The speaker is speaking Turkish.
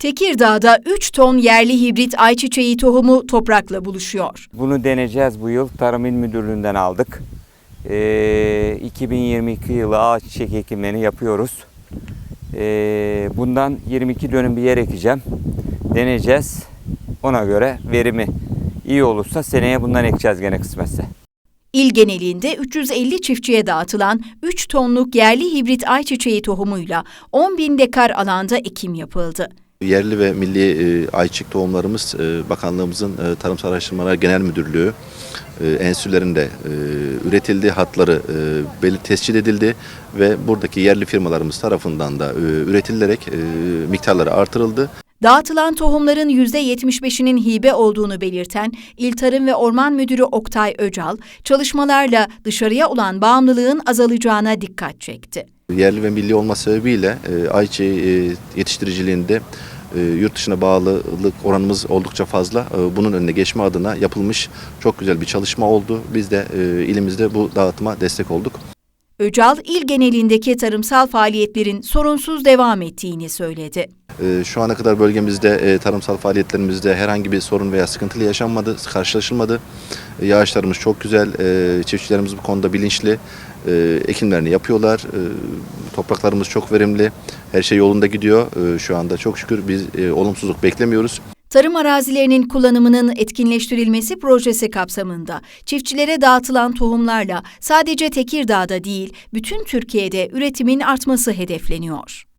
Tekirdağ'da 3 ton yerli hibrit ayçiçeği tohumu toprakla buluşuyor. Bunu deneyeceğiz bu yıl. Tarım İl Müdürlüğü'nden aldık. Ee, 2022 yılı ağaç çiçek ekimlerini yapıyoruz. Ee, bundan 22 dönüm bir yer ekeceğim. Deneyeceğiz. Ona göre verimi iyi olursa seneye bundan ekeceğiz gene kısmetse. İl genelinde 350 çiftçiye dağıtılan 3 tonluk yerli hibrit ayçiçeği tohumuyla 10 bin dekar alanda ekim yapıldı. Yerli ve milli e, ayçiçek tohumlarımız e, bakanlığımızın e, Tarımsal Araştırmalar Genel Müdürlüğü e, enstitülerinde e, üretildi, hatları e, belli tescil edildi ve buradaki yerli firmalarımız tarafından da e, üretilerek e, miktarları artırıldı. Dağıtılan tohumların %75'inin hibe olduğunu belirten İl Tarım ve Orman Müdürü Oktay Öcal, çalışmalarla dışarıya olan bağımlılığın azalacağına dikkat çekti. Yerli ve milli olma sebebiyle e, ayçiçeği e, yetiştiriciliğinde e, yurt dışına bağlılık oranımız oldukça fazla. E, bunun önüne geçme adına yapılmış çok güzel bir çalışma oldu. Biz de e, ilimizde bu dağıtıma destek olduk. Öcal, il genelindeki tarımsal faaliyetlerin sorunsuz devam ettiğini söyledi. E, Şu ana kadar bölgemizde e, tarımsal faaliyetlerimizde herhangi bir sorun veya sıkıntılı yaşanmadı, karşılaşılmadı. E, Yağışlarımız çok güzel, e, çiftçilerimiz bu konuda bilinçli. Ekimlerini yapıyorlar, topraklarımız çok verimli, her şey yolunda gidiyor. Şu anda çok şükür biz olumsuzluk beklemiyoruz. Tarım arazilerinin kullanımının etkinleştirilmesi projesi kapsamında çiftçilere dağıtılan tohumlarla sadece Tekirdağ'da değil, bütün Türkiye'de üretimin artması hedefleniyor.